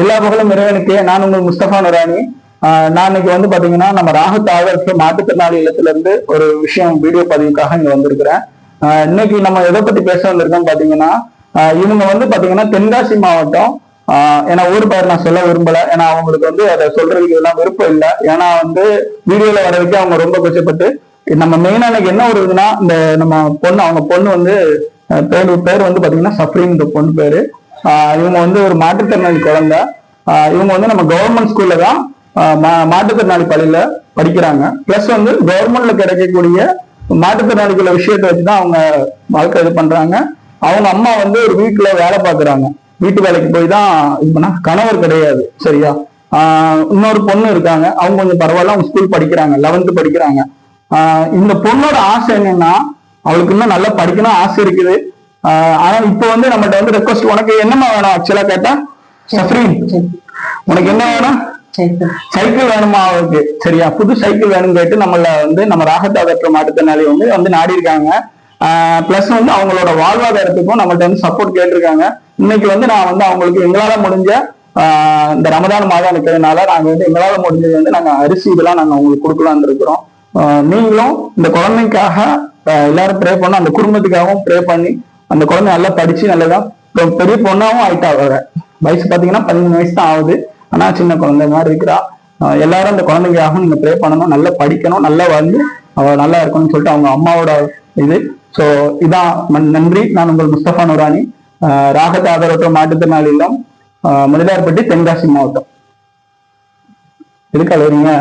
எல்லா புகழும் இறைவனுக்கு. நான் உங்கள் முஸ்தபா நுரானி நான் இன்னைக்கு வந்து பாத்தீங்கன்னா நம்ம ராகு ஆதரவு மாற்றுத்திறனாளி இல்லத்துல இருந்து ஒரு விஷயம் வீடியோ பதிவுக்காக இங்க வந்திருக்கிறேன். இன்னைக்கு நம்ம எதை பத்தி பேச வந்திருக்கோம் பாத்தீங்கன்னா இவங்க வந்து பாத்தீங்கன்னா தென்காசி மாவட்டம். ஏன்னா ஊர் பேர் நான் சொல்ல விரும்பல. ஏன்னா அவங்களுக்கு வந்து அதை சொல்றதுக்கு எல்லாம் விருப்பம் இல்லை. ஏன்னா வந்து வீடியோல வர்றதுக்கு அவங்க ரொம்ப கஷ்டப்பட்டு நம்ம மெயினா எனக்கு என்ன ஒரு இதுன்னா இந்த நம்ம பொண்ணு அவங்க பொண்ணு வந்து பேர் பேர் வந்து பாத்தீங்கன்னா சஃப்ரின் பொண்ணு பேரு. இவங்க வந்து ஒரு மாற்றுத்திறனாளி குழந்தை. இவங்க வந்து நம்ம கவர்மெண்ட் ஸ்கூல்ல தான் மா- மாற்றுத்திறனாளி பள்ளியில படிக்கிறாங்க. பிளஸ் வந்து கவர்மெண்ட்ல கிடைக்கக்கூடிய மாற்றுத்திறனாளிக்குள்ள விஷயத்தை வச்சுதான் அவங்க வாழ்க்கை இது பண்றாங்க. அவங்க அம்மா வந்து ஒரு வீட்டுல வேலை பாக்குறாங்க வீட்டு வேலைக்கு போய் தான் இது பண்ணா கணவர் கிடையாது சரியா? இன்னொரு பொண்ணு இருக்காங்க. அவங்க கொஞ்சம் பரவாயில்ல அவங்க ஸ்கூல் படிக்கிறாங்க லெவன்த் படிக்கிறாங்க. இந்த பொண்ணோட ஆசை என்னன்னா அவளுக்கு இன்னும் நல்லா படிக்கணும் ஆசை இருக்குது. ஆனா இப்போ வந்து நம்மகிட்ட வந்து ரெக்வஸ்ட் உனக்கு என்னம்மா வேணும் ஆக்சுவலா கேட்டா? சஃப்ரீன் உனக்கு என்ன வேணும்? சைக்கிள் வேணுமா அவருக்கு சரியா புது சைக்கிள் வேணும் கேட்டு நம்மள வந்து நம்ம ராகத்தாதற்ற மாற்றுத்திறனாளி வந்து வந்து நாடி இருக்காங்க. பிளஸ் வந்து அவங்களோட வாழ்வாதாரத்துக்கும் நம்மள்ட்ட வந்து சப்போர்ட் கேட்டிருக்காங்க. இன்னைக்கு வந்து நான் வந்து அவங்களுக்கு எங்களால முடிஞ்ச ஆஹ் இந்த ரமதான் மாதம் இருக்கிறதுனால நாங்க வந்து எங்களால முடிஞ்சது வந்து நாங்க அரிசி இதெல்லாம் நாங்க அவங்களுக்கு கொடுக்கலாம்னு இருக்கிறோம். நீங்களும் இந்த குழந்தைக்காக எல்லாரும் ப்ரே பண்ண அந்த குடும்பத்துக்காகவும் ப்ரே பண்ணி அந்த குழந்தை நல்லா படிச்சு நல்லதா இப்போ பெரிய பொண்ணாவும் ஆயிட்டா அவ. வயசு பாத்தீங்கன்னா பதிமூணு வயசு தான் ஆகுது. ஆனா சின்ன குழந்தை மாதிரி இருக்கிறா. எல்லாரும் அந்த குழந்தைக்காகவும் நீங்க ப்ரே பண்ணணும். நல்லா படிக்கணும். நல்லா வந்து அவ நல்லா இருக்கணும்னு சொல்லிட்டு அவங்க அம்மாவோட இது. ஸோ இதான். நன்றி. நான் உங்கள் முஸ்தபா நூரானி ஆஹ் ராகத் ஆதரவற்ற மாற்றுத்திறனாளி இல்லம். ஆஹ் முதலியார்பட்டி தென்காசி மாவட்டம். எதுக்கு அழுகுறீங்க